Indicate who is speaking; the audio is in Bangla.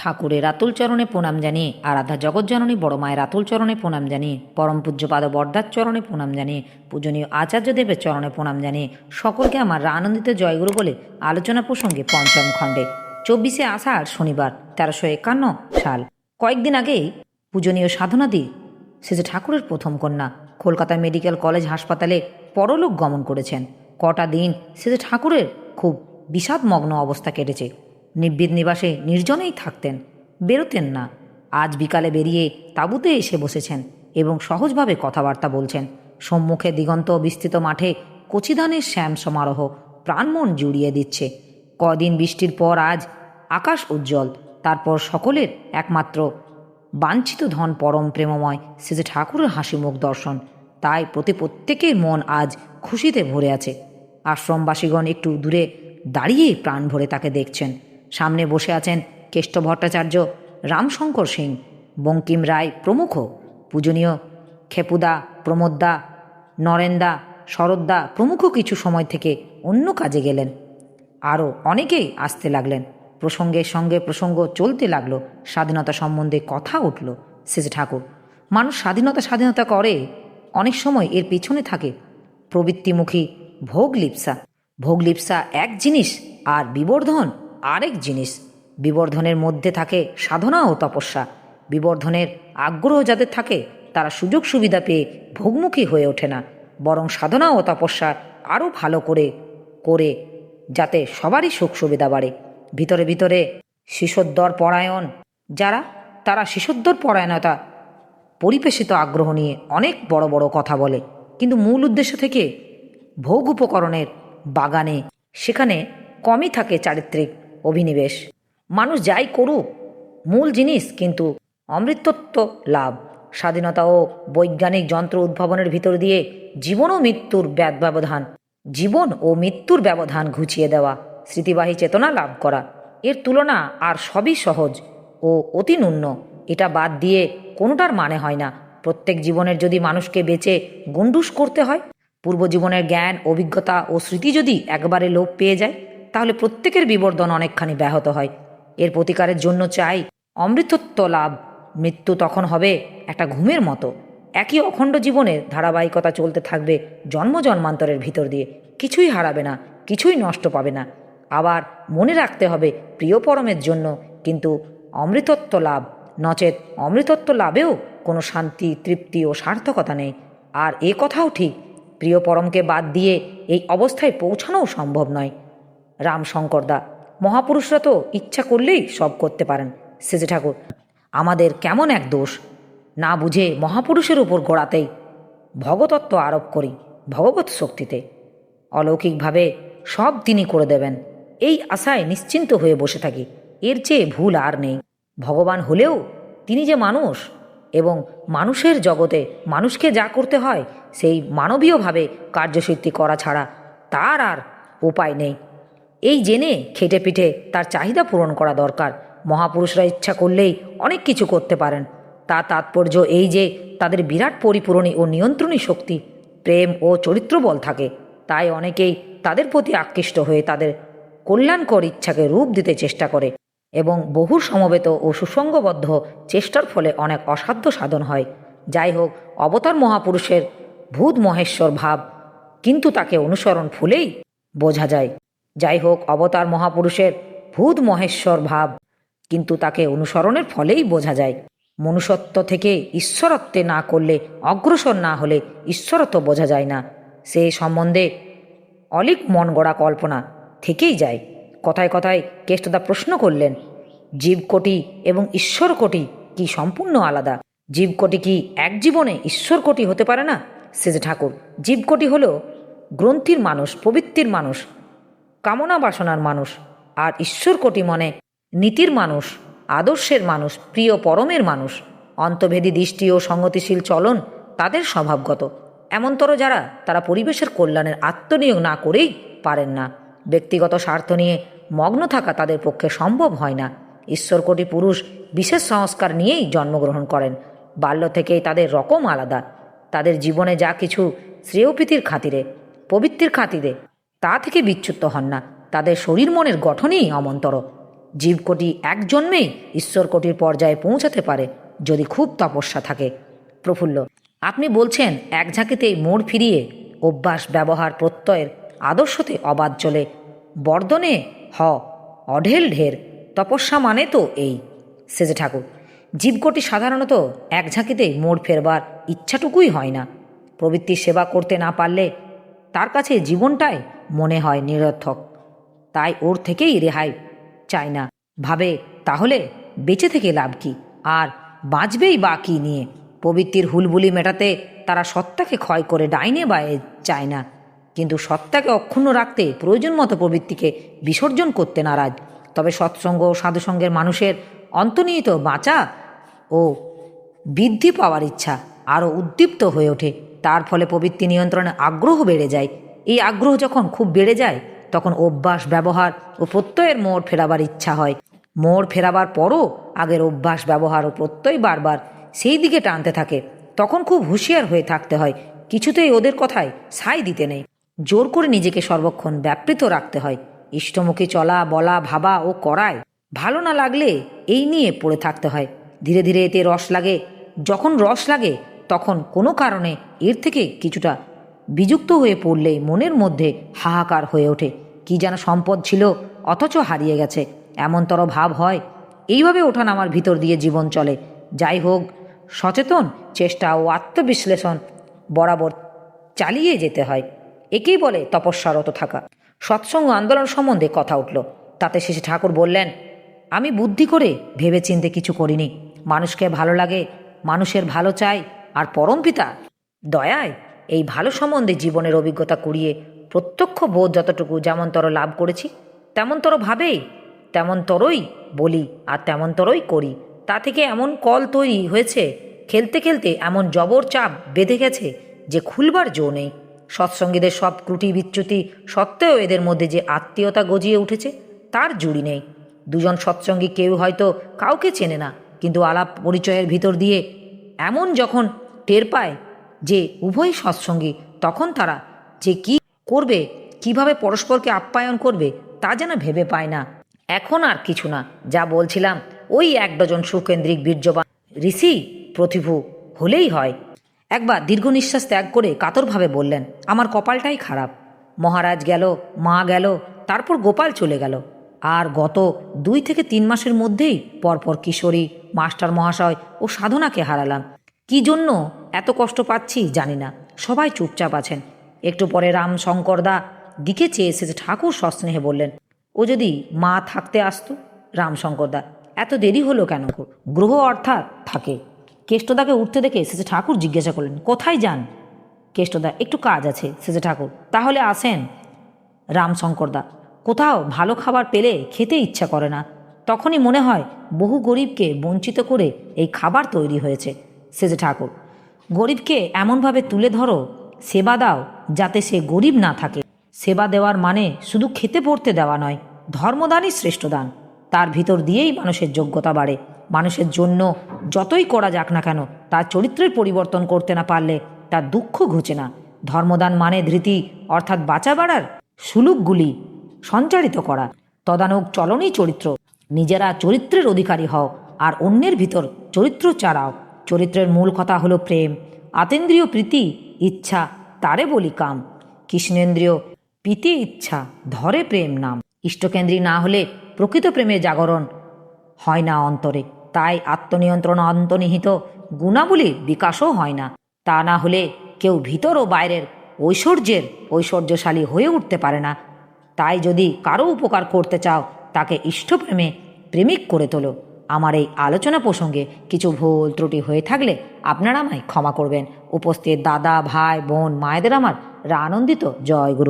Speaker 1: ঠাকুরের আতুল চরণে প্রণাম জানিয়ে আরাধা জগজ্জননী বড় মায়ের আতুল চরণে প্রণাম জানিয়ে পরম পূজ্যপাদ বরদার চরণে প্রণাম জানিয়ে পূজনীয় আচার্যদেবের চরণে প্রণাম জানিয়ে সকলকে আমার আনন্দিত জয়গুরু বলে আলোচনা প্রসঙ্গে পঞ্চম খণ্ডে। চব্বিশে আষাঢ় শনিবার, তেরোশো একান্ন সাল। কয়েকদিন আগেই পূজনীয় সাধনাদি শেষে ঠাকুরের প্রথম কন্যা, কলকাতা মেডিকেল কলেজ হাসপাতালে পরলোক গমন করেছেন। কটা দিন শেষে ঠাকুরের খুব বিষাদমগ্ন অবস্থা কেটেছে। নিব্বিদ নিবাসে নির্জনেই থাকতেন, বেরোতেন না। আজ বিকালে বেরিয়ে তাঁবুতে এসে বসেছেন এবং সহজভাবে কথাবার্তা বলছেন। সম্মুখে দিগন্ত বিস্তৃত মাঠে কচিধানের শ্যাম সমারোহ প্রাণমন জুড়িয়ে দিচ্ছে। কদিন বৃষ্টির পর আজ আকাশ উজ্জ্বল, তারপর সকলের একমাত্র বাঞ্ছিত ধন পরম প্রেমময় শেষে ঠাকুরের হাসি মুখ দর্শন। তাই প্রতি প্রত্যেকের মন আজ খুশিতে ভরে আছে। আশ্রমবাসীগণ একটু দূরে দাঁড়িয়েই প্রাণ ভরে তাকে দেখছেন। সামনে বসে আছেন কেষ্ট ভট্টাচার্য, রামশঙ্কর সিং, বঙ্কিম রায় প্রমুখ, পূজনীয় খেপুদা, প্রমোদদা, নরেন্দা শরদ্দা প্রমুখ কিছু সময় থেকে অন্য কাজে গেলেন। আরও অনেকেই আসতে লাগলেন। প্রসঙ্গের সঙ্গে প্রসঙ্গ চলতে লাগল। স্বাধীনতা সম্বন্ধে কথা উঠল শেষে ঠাকুর। মানুষ স্বাধীনতা স্বাধীনতা করে, অনেক সময় এর পিছনে থাকে। প্রবৃত্তিমুখী ভোগ লিপসা ভোগ লিপসা এক জিনিস আর বিবর্ধন আরেক জিনিস, বিবর্ধনের মধ্যে থাকে সাধনা ও তপস্যা। বিবর্ধনের আগ্রহ যাদের থাকে, তারা সুযোগ সুবিধা পেয়ে ভোগমুখী হয়ে ওঠে না। বরং সাধনা ও তপস্যা আরও ভালো করে করে যাতে সবারই সুখ সুবিধা বাড়ে। ভিতরে ভিতরে শিশোদ্দর পরায়ণ, যারা, তারা শিশোদ্দর পরায়ণতা পরিবেশিত আগ্রহ নিয়ে অনেক বড় বড় কথা বলে। কিন্তু মূল উদ্দেশ্য থেকে ভোগ উপকরণের বাগানে সেখানে কমই থাকে চারিত্রিক অভিনিবেশ। মানুষ যাই করুক, মূল জিনিস কিন্তু অমৃতত্ব লাভ। স্বাধীনতা ও বৈজ্ঞানিক যন্ত্র উদ্ভাবনের ভিতর দিয়ে জীবন ও মৃত্যুর ব্যবধান, জীবন ও মৃত্যুর ব্যবধান ঘুচিয়ে দেওয়া, স্মৃতিবাহী চেতনা লাভ করা, এর তুলনা আর সবই সহজ ও অতি ন্যূন্য এটা বাদ দিয়ে কোনোটার মানে হয় না। প্রত্যেক জীবনের যদি মানুষকে বেঁচে গন্ডুস করতে হয়, পূর্বজীবনের জ্ঞান, অভিজ্ঞতা ও স্মৃতি যদি একবারে লোপ পেয়ে যায় তাহলে প্রত্যেকের বিবর্ধন অনেকখানি ব্যাহত হয়। এর প্রতিকারের জন্য চাই অমৃতত্ব লাভ। মৃত্যু তখন হবে একটা ঘুমের মতো। একই অখণ্ড জীবনের ধারাবাহিকতা চলতে থাকবে জন্ম জন্মান্তরের ভিতর দিয়ে। কিছুই হারাবে না, কিছুই নষ্ট পাবে না। আবার মনে রাখতে হবে প্রিয় পরমের জন্য, কিন্তু অমৃতত্ব লাভ, নচেত অমৃতত্ব লাভেও কোনো শান্তি, তৃপ্তি ও সার্থকতা নেই। আর এ কথাও ঠিক, প্রিয় পরমকে বাদ দিয়ে এই অবস্থায় পৌঁছানোও সম্ভব নয়। রাম শঙ্করদা মহাপুরুষরা তো ইচ্ছা করলেই সব করতে পারেন, সেজে ঠাকুর। আমাদের কেমন এক দোষ? না বুঝে মহাপুরুষের উপর গোড়াতেই ভগতত্ব আরোপ করি ভগবত শক্তিতে। অলৌকিকভাবে সব তিনি করে দেবেন। এই আশায় নিশ্চিন্ত হয়ে বসে থাকি। এর চেয়ে ভুল আর নেই। ভগবান হলেও তিনি যে মানুষ এবং মানুষের জগতে মানুষকে যা করতে হয়, সেই মানবীয়ভাবে কার্যসিদ্ধি করা ছাড়া তার আর উপায় নেই। এই জেনে খেটে পিঠে তার চাহিদা পূরণ করা দরকার। মহাপুরুষরা ইচ্ছা করলেই অনেক কিছু করতে পারেন। তা তাৎপর্য এই যে তাদের বিরাট পরিপূরণী ও নিয়ন্ত্রণী শক্তি, প্রেম ও চরিত্রবল থাকে। তাই অনেকেই তাদের প্রতি আকৃষ্ট হয়ে তাদের কল্যাণকর ইচ্ছাকে রূপ দিতে চেষ্টা করে এবং বহু সমবেত ও সুসঙ্গবদ্ধ চেষ্টার ফলে অনেক অসাধ্য সাধন হয়। যাই হোক, অবতার মহাপুরুষের ভূত মহেশ্বর ভাব কিন্তু তাকে অনুসরণ ফুলেই বোঝা যায়। যাই হোক অবতার মহাপুরুষের ভূত মহেশ্বর ভাব, কিন্তু তাকে অনুসরণের ফলেই বোঝা যায়। মনুষ্যত্ব থেকে ঈশ্বরত্বে না করলে, অগ্রসর না হলে ঈশ্বরত্ব বোঝা যায় না। সে সম্বন্ধে অলিক মন গড়া কল্পনা থেকেই যায়। কথায় কথায় কেষ্টদা প্রশ্ন করলেন, জীবকোটি এবং ঈশ্বর কোটি কি সম্পূর্ণ আলাদা? জীবকোটি কি এক জীবনে ঈশ্বর কোটি হতে পারে না? সেজে ঠাকুর, জীবকোটি হল গ্রন্থির মানুষ, প্রবৃত্তির মানুষ কামনা বাসনার মানুষ, আর ঈশ্বর কোটি মনে নীতির মানুষ, আদর্শের মানুষ, প্রিয় পরমের মানুষ। অন্তভেদী দৃষ্টি ও সংগতিশীল চলন তাদের স্বভাবগত। এমনতর যারা, তারা পরিবেশের কল্যাণের আত্মনিয়োগ না করেই পারেন না। ব্যক্তিগত স্বার্থ নিয়ে মগ্ন থাকা তাদের পক্ষে সম্ভব হয় না। ঈশ্বরকোটি পুরুষ বিশেষ সংস্কার নিয়েই জন্মগ্রহণ করেন। বাল্য থেকেই তাদের রকম আলাদা। তাদের জীবনে যা কিছু শ্রেয়প্রীতির খাতিরে, পবিত্রের খাতিরে তা থেকে বিচ্যুত হন না। তাদের শরীর মনের গঠনই অমন্তর। জীবকোটি এক জন্মেই ঈশ্বরকোটির পর্যায়ে পৌঁছাতে পারে যদি খুব তপস্যা থাকে। প্রফুল্ল, আপনি বলছেন এক ঝাঁকিতেই মোড় ফিরিয়ে অভ্যাস, ব্যবহার, প্রত্যয়ের আদর্শতে অবাধ চলে। বর্ধনে হ, অঢেল ঢের, তপস্যা মানে তো এই। সেজে ঠাকুর, জীবকোটি সাধারণত এক ঝাঁকিতেই মোড় ফেরবার ইচ্ছাটুকুই হয় না। প্রবৃত্তির সেবা করতে না পারলে তার কাছে জীবনটাই মনে হয় নিরর্থক। তাই ওর থেকেই রেহাই চায় না। ভাবে, তাহলে বেঁচে থেকে লাভ কি? আর বাঁচবেই বা কী নিয়ে? প্রবৃত্তির হুলবুলি মেটাতে তারা সত্তাকে ক্ষয় করে ডাইনে বায়ে চায় না। কিন্তু সত্তাকে অক্ষুণ্ণ রাখতে প্রয়োজন মতো প্রবৃত্তিকে বিসর্জন করতে নারাজ। তবে সৎসঙ্গ ও সাধুসঙ্গের মানুষের অন্তর্নিহিত বাঁচা ও বৃদ্ধি পাওয়ার ইচ্ছা আরও উদ্দীপ্ত হয়ে ওঠে। তার ফলে প্রবৃত্তি নিয়ন্ত্রণে আগ্রহ বেড়ে যায়। এই আগ্রহ যখন খুব বেড়ে যায়, তখন অভ্যাস, ব্যবহার ও প্রত্যয়ের মোড় ফেরাবার ইচ্ছা হয়। মোড় ফেরাবার পরও আগের অভ্যাস, ব্যবহার ও প্রত্যয় বারবার সেই দিকে টানতে থাকে। তখন খুব হুঁশিয়ার হয়ে থাকতে হয়। কিছুতেই ওদের কথায় সাই দিতে নেই। জোর করে নিজেকে সর্বক্ষণ ব্যাপৃত রাখতে হয়। ইষ্টমুখী চলা, বলা, ভাবা ও করায় ভালো না লাগলে এই নিয়ে পড়ে থাকতে হয়। ধীরে ধীরে এতে রস লাগে। যখন রস লাগে তখন কোনো কারণে এর থেকে কিছুটা বিযুক্ত হয়ে পড়লেই মনের মধ্যে হাহাকার হয়ে ওঠে। কি যেন সম্পদ ছিল, অথচ হারিয়ে গেছে। এমনতর ভাব হয়, এইভাবে ওঠান আমার ভিতর দিয়ে জীবন চলে। যাই হোক, সচেতন, চেষ্টা ও আত্মবিশ্লেষণ বরাবর চালিয়ে যেতে হয়। একেই বলে তপস্যারত থাকা। সৎসঙ্গ আন্দোলন সম্বন্ধে কথা উঠল। তাতে শেষে ঠাকুর বললেন, আমি বুদ্ধি করে ভেবেচিন্তে কিছু করিনি। মানুষকে ভালো লাগে, মানুষের ভালো চাই আর পরম পিতা, দয়ায় এই ভালো সম্বন্ধে জীবনের অভিজ্ঞতা কুড়িয়ে প্রত্যক্ষ বোধ যতটুকু যেমনতর লাভ করেছি তেমনতর ভাবেই তেমনতরই বলি আর তেমনতরই করি। তা থেকে এমন কল তৈরি হয়েছে, খেলতে খেলতে এমন জবর চাপ বেঁধে গেছে যে খুলবার জো নেই। সৎসঙ্গীদের সব ত্রুটি বিচ্যুতি সত্ত্বেও এদের মধ্যে যে আত্মীয়তা গজিয়ে উঠেছে, তার জুড়ি নেই। দুজন সৎসঙ্গী কেউ হয়তো কাউকে চেনে না, কিন্তু আলাপ পরিচয়ের ভিতর দিয়ে এমন যখন টের পায় যে উভয় সৎসঙ্গী, তখন তারা যে কি করবে, কীভাবে পরস্পরকে আপ্যায়ন করবে, তা যেন ভেবে পায় না। এখন আর কিছু না, যা বলছিলাম, ওই এক ডজন সুকেন্দ্রিক বীর্যবান ঋষি প্রতিভু হলেই হয়। একবার দীর্ঘ নিঃশ্বাস ত্যাগ করে কাতরভাবে বললেন, আমার কপালটাই খারাপ। মহারাজ গেল, মা গেল, তারপর গোপাল চলে গেল। আর গত দুই থেকে তিন মাসের মধ্যেই পরপর কিশোরী মাস্টার মহাশয় ও সাধনাকে হারালাম। কি জন্য? এত কষ্ট পাচ্ছি? জানি না। সবাই চুপচাপ আছেন। একটু পরে রাম শঙ্করদা দিকে চেয়ে এসেছে ঠাকুর সস্নেহে বললেন, ও যদি মা থাকতে আসতো? রামশঙ্করদা, এত দেরি হলো কেন? গ্রহ অর্থাৎ থাকে। কেষ্টদাকে উঠতে দেখে এসেছে ঠাকুর জিজ্ঞাসা করলেন, কোথায় যান? কেষ্টদা, একটু কাজ আছে সেজে ঠাকুর। তাহলে আসেন। রামশঙ্করদা, কোথাও ভালো খাবার পেলে খেতে ইচ্ছা করে না। তখনই মনে হয় বহু গরিবকে বঞ্চিত করে এই খাবার তৈরি হয়েছে, সেজে ঠাকুর। গরিবকে এমনভাবে তুলে ধরো, সেবা দাও, যাতে সে গরিব না থাকে। সেবা দেওয়ার মানে শুধু খেতে পড়তে দেওয়া নয়, ধর্মদানই শ্রেষ্ঠ দান। তার ভিতর দিয়েই মানুষের যোগ্যতা বাড়ে। মানুষের জন্য যতই করা যাক না কেন, তার চরিত্রের পরিবর্তন করতে না পারলে তার দুঃখ ঘুচে না। ধর্মদান মানে ধৃতি, অর্থাৎ বাঁচা বাড়ার সুলুকগুলি সঞ্চারিত করা। তদানুক চলনই চরিত্র। নিজেরা চরিত্রের অধিকারী হও, আর অন্যের ভিতর চরিত্র চারাও চরিত্রের মূল কথা হলো প্রেম। আতেন্দ্রিয় প্রীতি ইচ্ছা, তারে বলি কাম। কৃষ্ণেন্দ্রিয় প্রীতি ইচ্ছা, ধরে প্রেম নাম। ইষ্টকেন্দ্রী না হলে প্রকৃত প্রেমের জাগরণ হয় না অন্তরে। তাই আত্মনিয়ন্ত্রণ অন্তর্নিহিত গুণাবলীর বিকাশও হয় না। তা না হলে কেউ ভিতর ও বাইরের ঐশ্বর্যের ঐশ্বর্যশালী হয়ে উঠতে পারে না। তাই যদি কারও উপকার করতে চাও তাকে ইষ্টপ্রেমে প্রেমিক করে তোলো। আমার এই আলোচনা প্রসঙ্গে কিছু ভুল ত্রুটি হয়ে থাকলে আপনারা আমায় ক্ষমা করবেন। উপস্থিত দাদা, ভাই, বোন, মায়েদের আমার আনন্দিত জয় গুরু